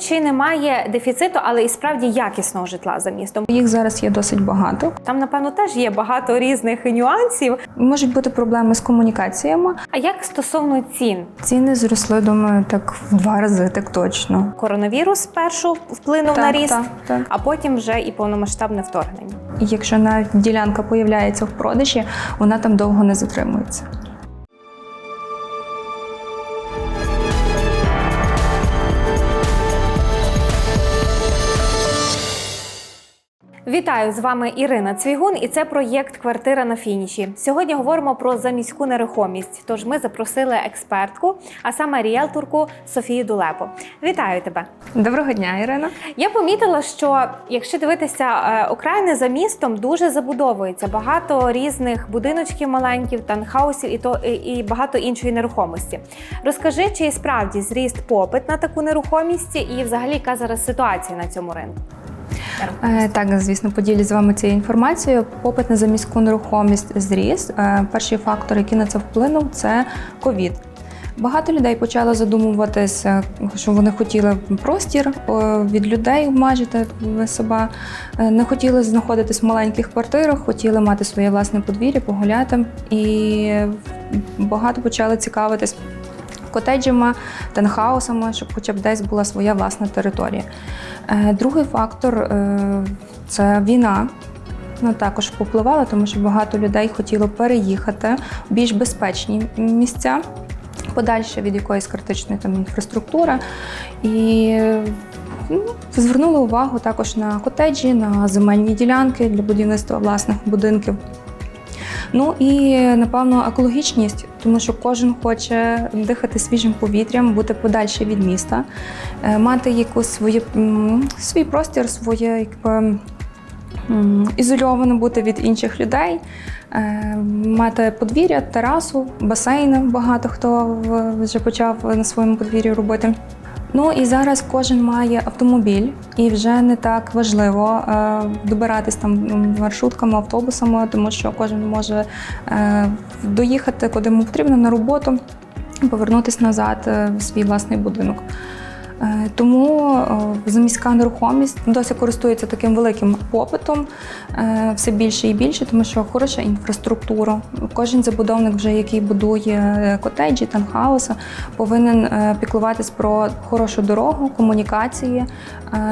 Чи немає дефіциту, але і справді якісного житла за містом? Їх зараз є досить багато. Там, напевно, теж є багато різних нюансів. Можуть бути проблеми з комунікаціями. А як стосовно цін? Ціни зросли, думаю, так в два рази, так точно. Коронавірус спершу вплинув Так, на ріст, так, так. а потім вже і повномасштабне вторгнення. Якщо навіть ділянка появляється в продажі, вона там довго не затримується. Вітаю з вами Ірина Цвігун, і це проєкт Квартира на фініші. Сьогодні говоримо про заміську нерухомість. Тож ми запросили експертку, а саме ріелторку Софію Дулепо. Вітаю тебе! Доброго дня, Ірина. Я помітила, що якщо дивитися е, окраїни за містом, дуже забудовується багато різних будиночків маленьких, танхаусів і то і багато іншої нерухомості. Розкажи, чи справді зріст попит на таку нерухомість, і взагалі яка зараз ситуація на цьому ринку? Е, Так, звісно, поділюсь з вами цією інформацією. Попит на заміську нерухомість зріс. Е, Перший фактор, який на це вплинув, це ковід. Багато людей почало задумуватися, що вони хотіли простір від людей обмежити себе, Е, не хотіли знаходитись в маленьких квартирах, хотіли мати своє власне подвір'я, погуляти. І багато почали цікавитись котеджами, тенхаусами, щоб хоча б десь була своя власна територія. Е, Другий фактор е, це війна. Вона також попливала, тому що багато людей хотіло переїхати в більш безпечні місця, подальше від якоїсь критичної там інфраструктури. І ну, звернули увагу також на котеджі, на земельні ділянки для будівництва власних будинків. Ну і напевно екологічність, тому що кожен хоче дихати свіжим повітрям, бути подальше від міста, е, мати якусь свою, свій простір, своє якби, ізольовано бути від інших людей, е, мати подвір'я, терасу, басейни. Багато хто вже почав на своєму подвір'ї робити. Ну і зараз кожен має автомобіль, і вже не так важливо е, добиратись там маршрутками, автобусами, тому що кожен може е, доїхати куди йому потрібно на роботу, повернутися назад е, в свій власний будинок. Е, Тому е, заміська нерухомість досі користується таким великим попитом е, все більше і більше, тому що хороша інфраструктура. Кожен забудовник, вже який будує котеджі, танхауси, повинен піклуватись про хорошу дорогу, комунікації,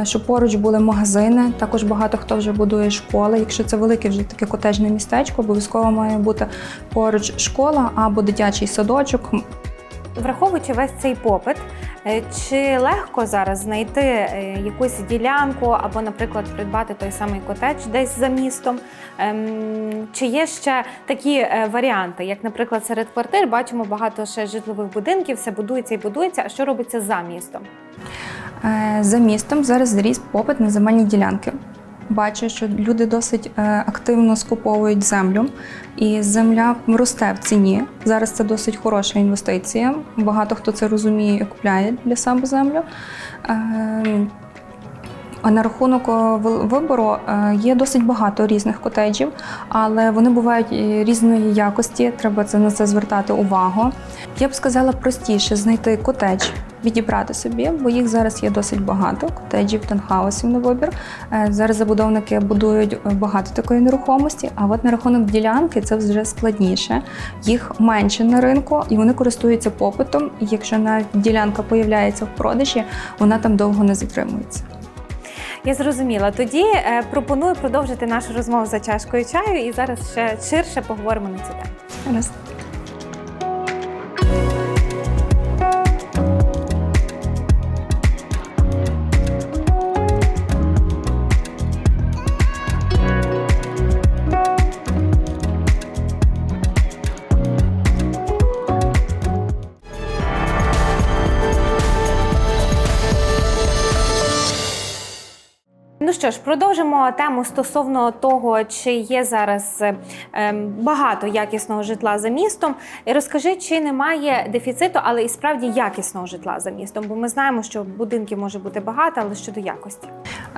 щоб поруч були магазини. Також багато хто вже будує школи. Якщо це велике вже таке котеджне містечко, обов'язково має бути поруч школа або дитячий садочок. Враховуючи весь цей попит, чи легко зараз знайти е, якусь ділянку або, наприклад, придбати той самий котедж десь за містом? Ем, Чи є ще такі е, варіанти, як, наприклад, серед квартир бачимо багато ще житлових будинків, все будується і будується. А що робиться за містом? Е, За містом зараз зріс попит на земельні ділянки. Бачу, що люди досить е, активно скуповують землю, і земля росте в ціні. Зараз це досить хороша інвестиція. Багато хто це розуміє і купляє для себе землю. Е, А на рахунок о, вибору е, є досить багато різних котеджів, але вони бувають е, різної якості. Треба на це звертати увагу. Я б сказала простіше знайти котедж, відібрати собі, бо їх зараз є досить багато. Котеджів, танхаусів на вибір. Е, Зараз забудовники будують е, багато такої нерухомості. А от на рахунок ділянки це вже складніше. Їх менше на ринку, і вони користуються попитом. І якщо навіть ділянка появляється в продажі, вона там довго не затримується. Я зрозуміла. Тоді е, пропоную продовжити нашу розмову за чашкою чаю і зараз ще ширше поговоримо на цю тему. Гаразд. Що ж, продовжимо тему стосовно того, чи є зараз е, ем, багато якісного житла за містом. Розкажи, чи немає дефіциту, але і справді якісного житла за містом. Бо ми знаємо, що будинків може бути багато, але щодо якості.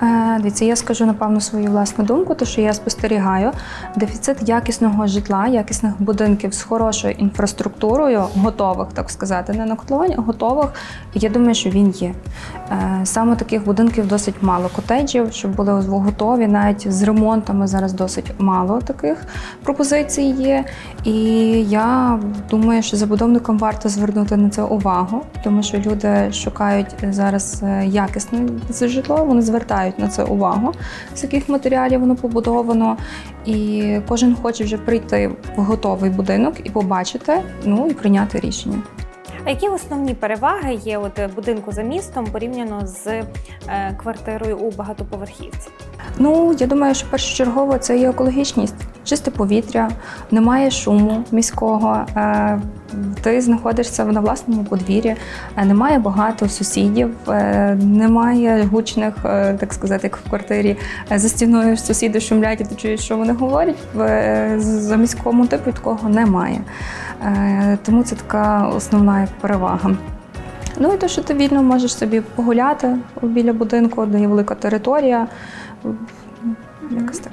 Е, Дивіться, я скажу напевно свою власну думку, то що я спостерігаю дефіцит якісного житла, якісних будинків з хорошою інфраструктурою, готових, так сказати, не на а готових. Я думаю, що він є. Е, Саме таких будинків досить мало котеджів, щоб були готові, навіть з ремонтами зараз досить мало таких пропозицій є. І я думаю, що забудовникам варто звернути на це увагу, тому що люди шукають зараз е, якісне житло, вони звертають на це увагу, з яких матеріалів воно побудовано. І кожен хоче вже прийти в готовий будинок і побачити, ну і прийняти рішення. А які основні переваги є от е, будинку за містом порівняно з е, квартирою у багатоповерхівці? Ну, я думаю, що першочергово це є екологічність, чисте повітря, немає шуму міського. е, Ти знаходишся на власному подвір'ї, е, немає багато сусідів, е, немає гучних, так сказати, як в квартирі за стіною сусіди шумлять, і ти чуєш, що вони говорять. За міському типу такого немає. Тому це така основна перевага. Ну і те, що ти вільно можеш собі погуляти біля будинку, де є велика територія. Якось так.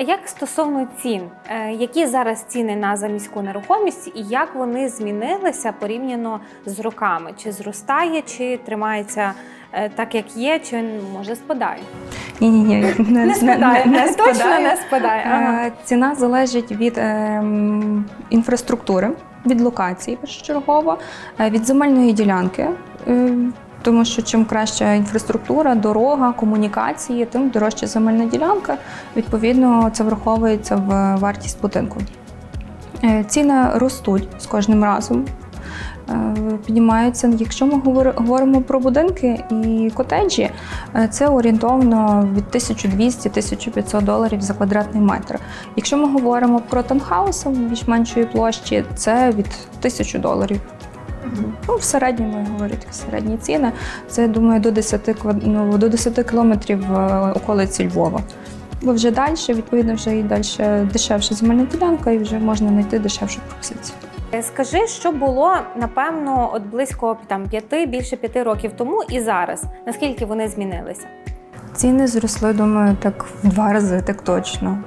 А як стосовно цін, Е, які зараз ціни на заміську нерухомість і як вони змінилися порівняно з роками? Чи зростає, чи тримається е, так, як є, чи може спадає? Ні, ні, ні, не, Не спадає, не, не точно спадає. не спадає. Ага. Е, Ціна залежить від ем, інфраструктури, від локації першочергово, е, від земельної ділянки. Тому що чим краща інфраструктура, дорога, комунікації, тим дорожча земельна ділянка. Відповідно, це враховується в вартість будинку. Е, Ціни ростуть з кожним разом. е, Піднімаються. Якщо ми говоримо про будинки і котеджі, е, це орієнтовно від 1200-1500 доларів за квадратний метр. Якщо ми говоримо про таунхауси більш меншої площі, це від 1000 доларів. Ну, в середньому я говорю такі середні ціни. Це думаю до 10, ну, до 10 кілометрів е, околиці Львова. Бо вже далі, відповідно, вже і далі дешевша земельна ділянка, і вже можна знайти дешевшу пропозицію. Е, Скажи, що було напевно от близько там п'яти, більше п'яти років тому і зараз. Наскільки вони змінилися? Ціни зросли, думаю, так в два рази, так точно.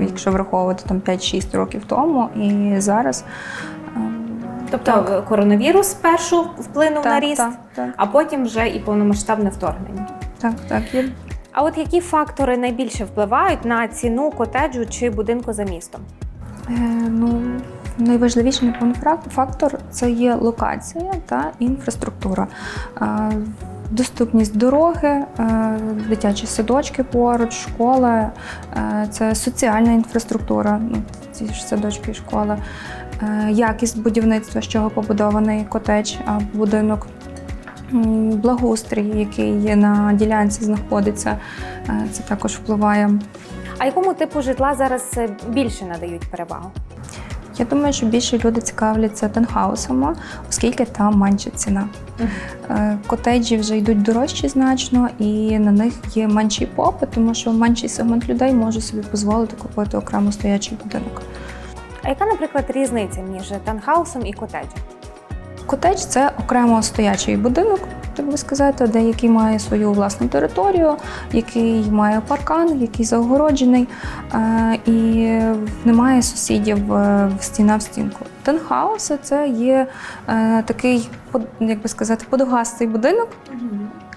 Якщо враховувати там 5-6 років тому і зараз. Тобто Так. коронавірус спершу вплинув на ріст, так, так, а потім вже і повномасштабне вторгнення. так, так. Є А от які фактори найбільше впливають на ціну котеджу чи будинку за містом? Е, ну, найважливіший фактор це є локація та інфраструктура. Е, Доступність дороги, е, дитячі садочки поруч, школи, е, це соціальна інфраструктура, ну, ці ж садочки і школи, якість будівництва, з чого побудований котедж або будинок, благоустрій, який на ділянці знаходиться, е, це також впливає. А якому типу житла зараз е, більше надають перевагу? Я думаю, що більше люди цікавляться танхаусами, оскільки там менша ціна. Е, Котеджі вже йдуть дорожчі значно, і на них є менший попит, тому що менший сегмент людей може собі дозволити купити окремо стоячий будинок. А яка, наприклад, різниця між танхаусом і котеджем? Котедж це окремо стоячий будинок, так би сказати, де який має свою власну територію, який має паркан, який загороджений, е, і немає сусідів е, в стіна в стінку. Танхауси це є е, такий, як би сказати, подогастий будинок,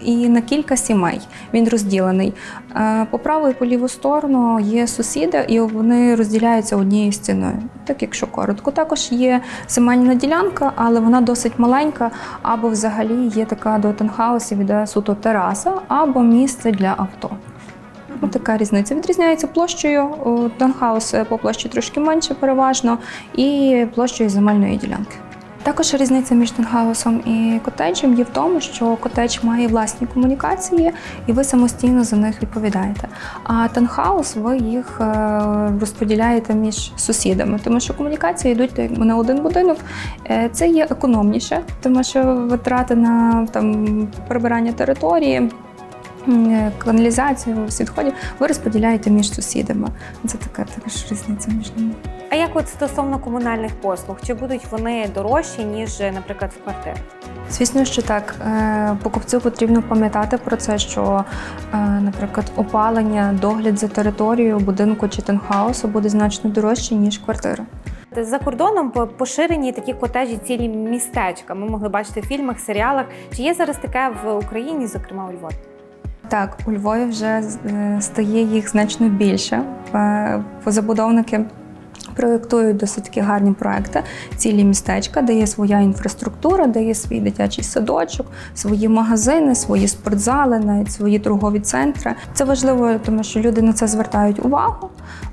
і на кілька сімей. Він розділений. Е, По праву і по ліву сторону є сусіди, і вони розділяються однією стіною. Так, якщо коротко, також є земельна ділянка, але вона досить маленька, або взагалі є така до танхаусів, іде суто тераса, або місце для авто. Така різниця. Відрізняється площею. Таунхаус е, по площі трошки менше переважно, і площею земельної ділянки. Також різниця між танхаусом і котеджем є в тому, що котедж має власні комунікації, і ви самостійно за них відповідаєте. А танхаус ви їх е, розподіляєте між сусідами, тому що комунікації йдуть на один будинок. Е, Це є економніше, тому що витрати на там прибирання території. Е, Каналізацію відходів ви розподіляєте між сусідами. Це така також різниця між ними. А як от стосовно комунальних послуг, чи будуть вони дорожчі, ніж, наприклад, в квартирах? Звісно, що так. Е, Покупцю потрібно пам'ятати про це, що, е, наприклад, опалення, догляд за територією будинку чи тенхаусу буде значно дорожче, ніж квартира. За кордоном по- поширені такі котеджі, цілі містечка. Ми могли бачити в фільмах, серіалах. Чи є зараз таке в Україні, зокрема у Львові? Так, у Львові вже е, стає їх значно більше. Е, Забудовники проєктують досить такі гарні проекти, цілі містечка, де є своя інфраструктура, де є свій дитячий садочок, свої магазини, свої спортзали, навіть свої торгові центри. Це важливо, тому що люди на це звертають увагу.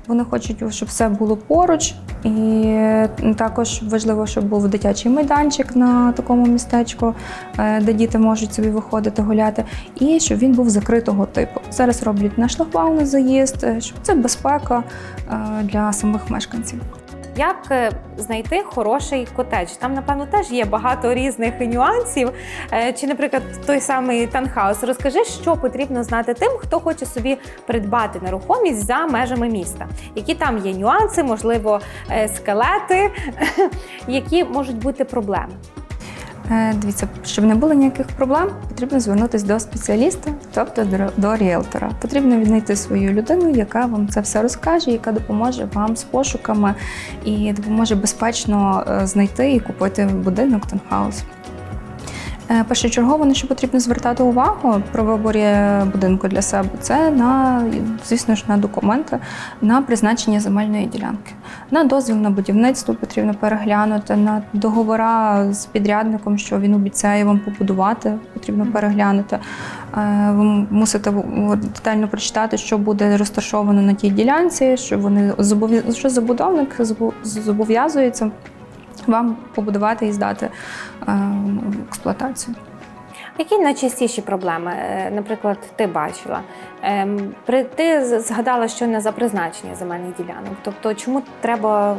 Вони хочуть, щоб все було поруч, і також важливо, щоб був дитячий майданчик на такому містечку, е, де діти можуть собі виходити гуляти, і щоб він був закритого типу. Зараз роблять на шлагбаум заїзд, е, щоб це безпека е, для самих мешканців. Як е, знайти хороший котедж? Там, напевно, теж є багато різних нюансів. Е, Чи, наприклад, той самий танхаус. Розкажи, що потрібно знати тим, хто хоче собі придбати нерухомість за межами міста. Які там є нюанси, можливо, е, скелети, які можуть бути проблеми. Дивіться, щоб не було ніяких проблем, потрібно звернутися до спеціаліста, тобто до- ріелтора. Потрібно віднайти свою людину, яка вам це все розкаже, яка допоможе вам з пошуками і допоможе безпечно е, знайти і купити будинок танхаус. Е, Першочергово на що потрібно звертати увагу при виборі будинку для себе, це на, звісно ж, на документи на призначення земельної ділянки. На дозвіл на будівництво потрібно переглянути, на договора з підрядником, що він обіцяє вам побудувати, потрібно переглянути. Е, Ви мусите детально прочитати, що буде розташовано на тій ділянці, що вони що забудовник зобов'язується вам побудувати і здати е, в експлуатацію. Які найчастіші проблеми, е, наприклад, ти бачила? Ем, ти згадала, що не за призначення земельних ділянок. Тобто, чому треба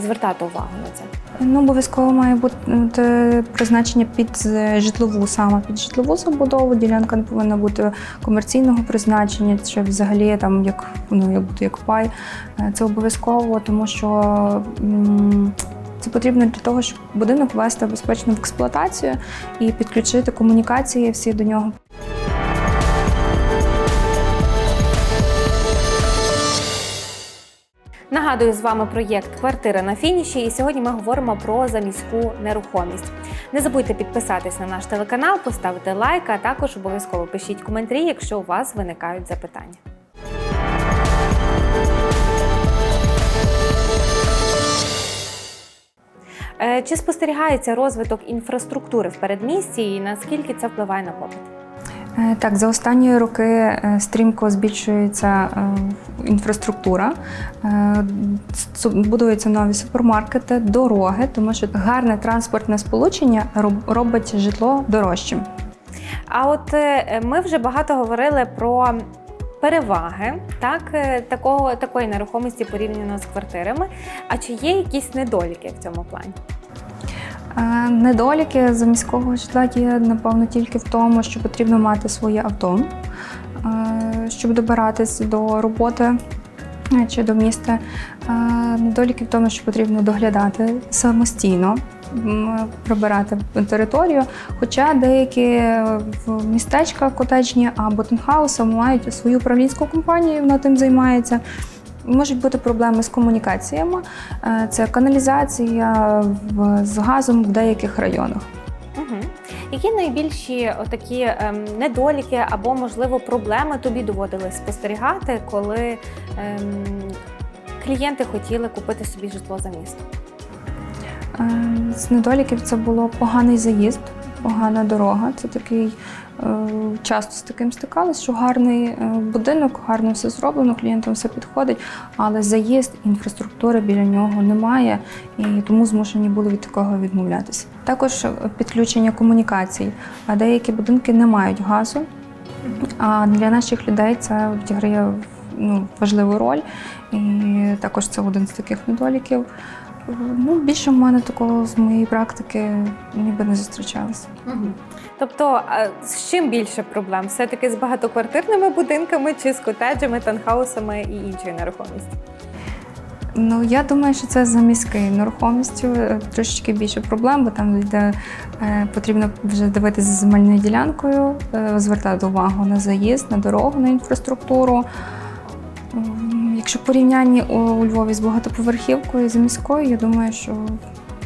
звертати увагу на це? Ну, обов'язково має бути призначення під е, житлову, саме під житлову забудову. Ділянка не повинна бути комерційного призначення, чи взагалі там як ну як як пай. Е, Це обов'язково, тому що м, це потрібно для того, щоб будинок ввести безпечно в експлуатацію і підключити комунікації всі до нього. Нагадую, з вами проєкт Квартира на фініші, і сьогодні ми говоримо про заміську нерухомість. Не забудьте підписатись на наш телеканал, поставити лайк, а також обов'язково пишіть коментарі, якщо у вас виникають запитання. Чи спостерігається розвиток інфраструктури в передмісті і наскільки це впливає на попит? Е, Так, за останні роки е, стрімко збільшується е, інфраструктура, е, будуються нові супермаркети, дороги, тому що гарне транспортне сполучення робить житло дорожчим. А от е, ми вже багато говорили про переваги так, е, такого, такої нерухомості порівняно з квартирами. А чи є якісь недоліки в цьому плані? Е, Недоліки за міського житла є, напевно, тільки в тому, що потрібно мати своє авто, е, щоб добиратись до роботи чи до міста. Недоліки в тому, що потрібно доглядати самостійно, прибирати територію. Хоча деякі містечка котечні або тенхауси мають свою управлінську компанію, вона тим займається. Можуть бути проблеми з комунікаціями, Е, це каналізація з газом в деяких районах. Угу. Які найбільші такі ем, недоліки або, можливо, проблеми тобі доводилось спостерігати, коли ем, клієнти хотіли купити собі житло за місто? Е, З недоліків це було поганий заїзд, погана дорога. Це такий е, часто з таким стикалися, що гарний е, будинок, гарно все зроблено, клієнтам все підходить, але заїзд інфраструктури біля нього немає, і тому змушені були від такого відмовлятися. Також підключення комунікацій. А деякі будинки не мають газу. А для наших людей це відіграє ну, важливу роль. І також це один з таких недоліків. Ну, більше в мене такого з моєї практики ніби не зустрічалося. Угу. Тобто, а з чим більше проблем? Все-таки з багатоквартирними будинками чи з котеджами, танхаусами і іншою нерухомістю? Ну я думаю, що це за міською нерухомістю е, трошечки більше проблем, бо там йде е, потрібно вже дивитися за земельною ділянкою, е, звертати увагу на заїзд, на дорогу, на інфраструктуру. Якщо порівняння у, у Львові з багатоповерхівкою за міською, я думаю, що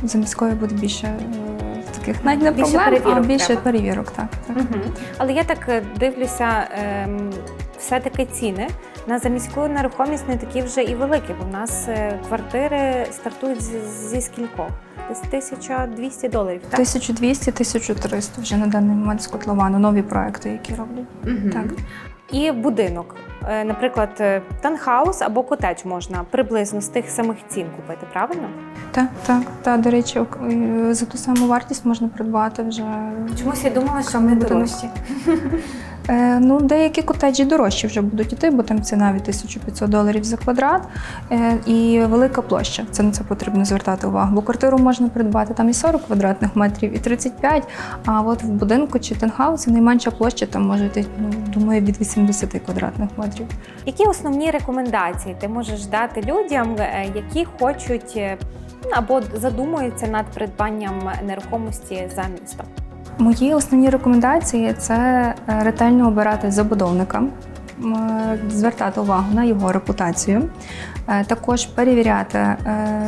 за міською буде більше е, таких навіть не Більше проблем, а перевірок більше треба. перевірок. Так, так. Мгм. Але я так е, дивлюся, ем, все-таки ціни на заміську нерухомість не такі вже і великі, бо в нас е, квартири стартують зі, зі скількох? Десь 1200 доларів. Так? 1200-1300 вже на даний момент з котловану, нові проекти, які роблять. Мгм. Так. І будинок. Е, Наприклад, е, танхаус або котедж можна приблизно з тих самих цін купити, правильно? Так, так, та до речі, е, за ту саму вартість можна придбати вже. Чомусь я думала, що ми дорожчі. Е, ну, деякі котеджі дорожчі вже будуть іти, бо там ціна від 1500 доларів за квадрат е, і велика площа. Це на це потрібно звертати увагу. Бо квартиру можна придбати там і 40 квадратних метрів, і 35, а от в будинку чи тенхаусі найменша площа там може йти, ну, думаю, від 80 квадратних метрів. Які основні рекомендації ти можеш дати людям, е, які хочуть е, або задумуються над придбанням нерухомості за містом? Мої основні рекомендації це е, ретельно обирати забудовника, звертати увагу на його репутацію, е, також перевіряти е,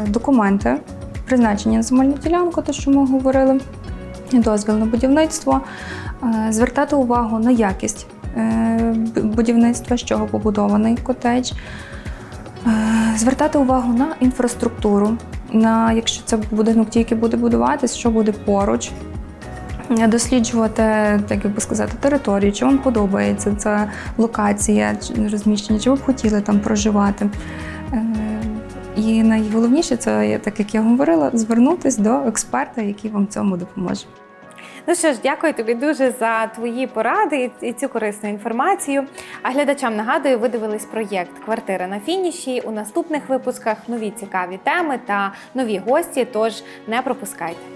документи, призначення на земельну ділянку, те, що ми говорили, дозвіл на будівництво, звертати увагу на якість будівництва, з чого побудований котедж. Звертати увагу на інфраструктуру, на якщо це будинок тільки буде будуватись, що буде поруч, досліджувати, так як би сказати, територію, чи вам подобається ця локація, розміщення, чи ви б хотіли там проживати. Е, І найголовніше це, так як я говорила, звернутися до експерта, який вам цьому допоможе. Ну що ж, дякую тобі дуже за твої поради і цю корисну інформацію. А глядачам нагадую, ви дивились проєкт Квартира на фініші. У наступних випусках нові цікаві теми та нові гості. Тож не пропускайте.